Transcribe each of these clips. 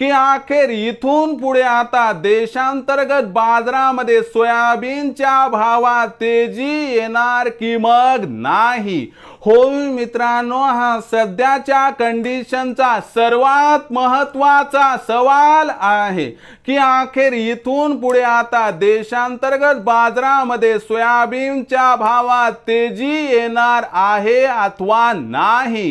की अखेर इथून पुढे आता देशांतर्गत बाजारामध्ये सोयाबीनच्या भावात तेजी येणार की मग नाही? हो मित्रांनो हा सध्याच्या कंडिशनचा सर्वात महत्त्वाचा सवाल आहे की अखेर इथून पुढे आता देशांतर्गत बाजारामध्ये सोयाबीनच्या भावात तेजी येणार आहे अथवा नाही?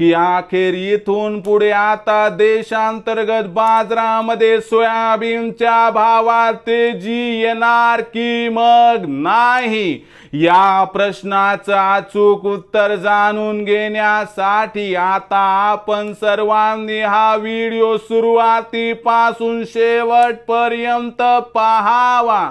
की अखेर इथून पुढे आता देशांतर्गत बाजारामध्ये सोयाबीनच्या भावात तेजी येणार की मग नाही? या प्रश्नाचं अचूक उत्तर जाणून घेण्यासाठी आता आपण सर्वांनी हा व्हिडिओ सुरुवातीपासून शेवटपर्यंत पाहावा.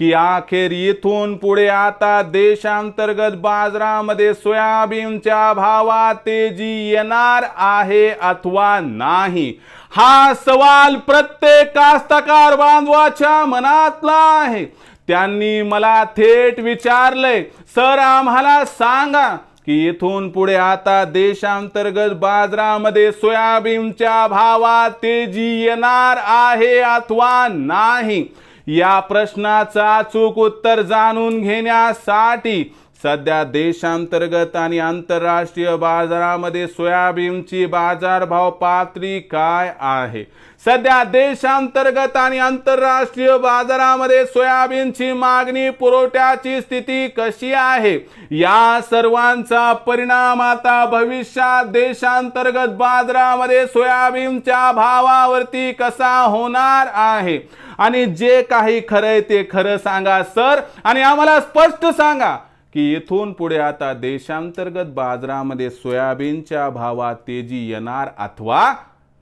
की अखेर इथून पुढे आता देशांतर्गत बाजारामध्ये सोयाबीनच्या भावात तेजी येणार आहे अथवा नाही? हा सवाल प्रत्येक कास्तकार बांधवाच्या मनातला आहे. त्यांनी मला थेट विचारलंय सर आम्हाला सांगा की इथून पुढे आता देशांतर्गत बाजारामध्ये सोयाबीनच्या भावात तेजी येणार आहे अथवा नाही? या प्रश्नाचा चूक उत्तर जाणून घेण्यासाठी सध्या देशांतर्गत आणि आंतरराष्ट्रीय बाजारामध्ये सोयाबीनची बाजारभाव पातळी काय आहे? सध्या देशांतर्गत आणि आंतरराष्ट्रीय बाजारामध्ये सोयाबीनची मागणी पुरवठ्याची स्थिती कशी आहे? या सर्वांचा परिणाम आता भविष्यात देशांतर्गत बाजारामध्ये सोयाबीनच्या भावावरती कसा होणार आहे? आणि जे काही खरंय ते खरं सांगा सर. आणि आम्हाला स्पष्ट सांगा की इथून पुढे आता देशांतर्गत बाजारामध्ये सोयाबीनच्या भावात तेजी येणार अथवा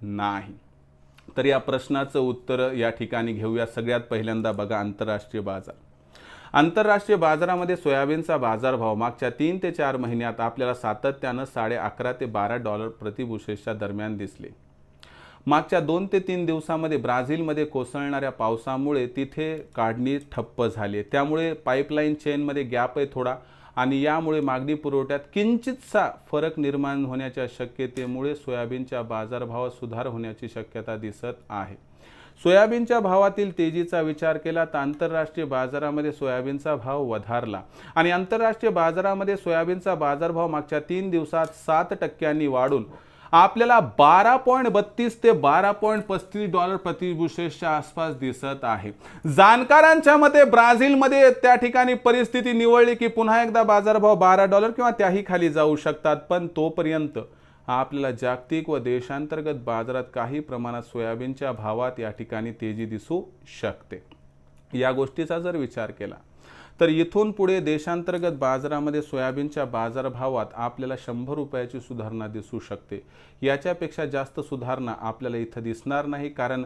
नाही? तर या प्रश्नाचं उत्तर या ठिकाणी घेऊया. सगळ्यात पहिल्यांदा बघा आंतरराष्ट्रीय बाजार. आंतरराष्ट्रीय बाजारामध्ये सोयाबीनचा बाजारभाव मागच्या तीन ते चार महिन्यात आपल्याला सातत्यानं साडे अकरा ते बारा डॉलर प्रतिबुशेसच्या दरम्यान दिसले. मागच्या दोन ते तीन दिवसामध्ये ब्राझीलमध्ये कोसळणाऱ्या पावसामुळे तिथे काढणी ठप्प झाली त्यामुळे पाईपलाईन चेनमध्ये गॅप आहे थोडा आणि यामुळे मागणी पुरवठ्यात किंचितसा फरक निर्माण होण्याच्या शक्यतेमुळे सोयाबीनच्या बाजारभावात सुधार होण्याची शक्यता दिसत आहे. सोयाबीनच्या भावातील तेजीचा विचार केला तर आंतरराष्ट्रीय बाजारामध्ये सोयाबीनचा भाव वधारला आणि आंतरराष्ट्रीय बाजारामध्ये सोयाबीनचा बाजारभाव मागच्या तीन दिवसात सात टक्क्यांनी वाढून आपल्याला बारा पॉईंट बत्तीस ते बारा पॉईंट पस्तीस डॉलर प्रतिबुशेसच्या आसपास दिसत आहे. जाणकारांच्या मते ब्राझीलमध्ये त्या ठिकाणी परिस्थिती निवडली की पुन्हा एकदा बाजारभाव बारा डॉलर किंवा त्याही खाली जाऊ शकतात पण तोपर्यंत आपल्याला जागतिक व देशांतर्गत बाजारात काही प्रमाणात सोयाबीनच्या भावात या ठिकाणी तेजी दिसू शकते. या गोष्टीचा जर विचार केला तर इथून पुढे देशांतर्गत बाजारामध्ये सोयाबीनच्या बाजारभावात आपल्याला शंभर रुपयाची सुधारणा दिसू शकते. याच्यापेक्षा जास्त सुधारणा आपल्याला इथं दिसणार नाही. कारण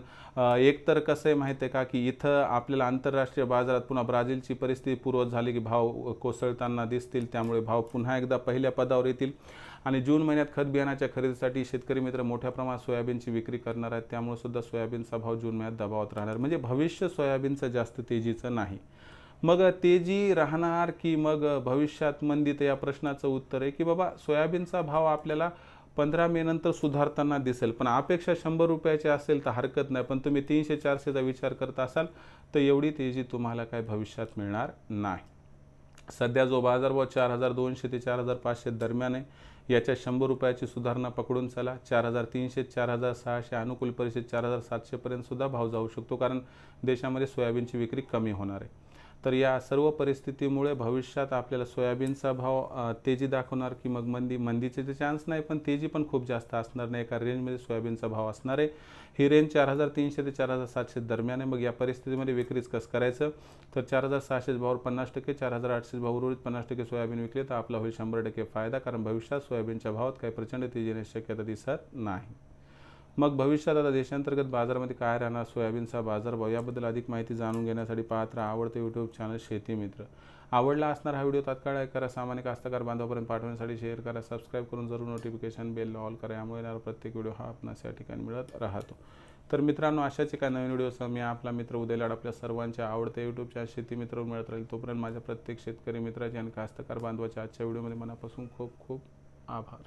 एकतर कसं आहे माहिती आहे का की इथं आपल्याला आंतरराष्ट्रीय बाजारात पुन्हा ब्राझीलची परिस्थिती पूर्वत झाली की भाव कोसळताना दिसतील. त्यामुळे भाव पुन्हा एकदा पहिल्या पदावर येतील. आणि जून महिन्यात खत बियाणाच्या खरेदीसाठी शेतकरी मित्र मोठ्या प्रमाणात सोयाबीनची विक्री करणार आहेत. त्यामुळे सुद्धा सोयाबीनचा भाव जून महिन्यात दबावात राहणार. म्हणजे भविष्य सोयाबीनचं जास्त तेजीचं नाही. मग तेजी राहणार की मग भविष्यात मंदी तर या प्रश्नाचं उत्तर आहे की बाबा सोयाबीनचा भाव आपल्याला पंधरा मे नंतर सुधारताना दिसेल. पण अपेक्षा शंभर रुपयाची असेल तर हरकत नाही. पण तुम्ही तीनशे चारशेचा विचार करत असाल तर एवढी तेजी तुम्हाला काय भविष्यात मिळणार नाही. सध्या जो बाजारभाव चार हजार दोनशे ते चार हजार पाचशे दरम्यान आहे याच्या शंभर रुपयाची सुधारणा पकडून चला. चार हजार तीनशे चार हजार सहाशे अनुकूल परिषद चार हजार सातशेपर्यंत सुद्धा भाव जाऊ शकतो कारण देशामध्ये सोयाबीनची विक्री कमी होणार आहे. तर या सर्व परिस्थितीमुळे भविष्यात आपल्याला सोयाबीनचा भाव तेजी दाखवणार की मग मंदी मंदीचे ते चान्स नाही पण तेजी पण खूप जास्त असणार नाही. एका रेंजमध्ये सोयाबीनचा भाव असणार आहे. ही रेंज चार हजार तीनशे ते चार हजार सातशे दरम्यान आहे. मग या परिस्थितीमध्ये विक्रीच कसं करायचं? तर चार हजार सहाशे भावावर पन्नास टक्के चार हजार आठशे भाव उर्वरित पन्नास टक्के सोयाबीन विकले तर आपला होईल शंभर टक्के फायदा कारण भविष्यात सोयाबीनच्या भावात काही प्रचंड तेजी येण्याची शक्यता दिसत नाही. मग भविष्यात आता देशांतर्गत बाजारामध्ये काय राहणार? सोयाबीनचा बाजारभाव याबद्दल अधिक माहिती जाणून घेण्यासाठी पाहत राहा आवडते यूट्यूब चॅनल शेती मित्र. आवडला असणार हा व्हिडिओ तात्काळ ऐक करा सामान्य कास्तकार बांधवापर्यंत पाठवण्यासाठी शेअर करा सबस्क्राईब करून जरूर नोटिफिकेशन बेल ऑल करा यामुळे येणारा प्रत्येक व्हिडिओ हा आपणास या ठिकाणी मिळत राहतो. तर मित्रांनो अशाच एका नवीन व्हिडिओसह मी आपला मित्र उदयलाड आपल्या सर्वांच्या आवडत्या यूट्यूब चॅनल शेती मित्र मिळत राहील. तोपर्यंत माझ्या प्रत्येक शेतकरी मित्राचे आणि कास्तकार बांधवाच्या आजच्या व्हिडिओमध्ये मनापासून खूप खूप आभार.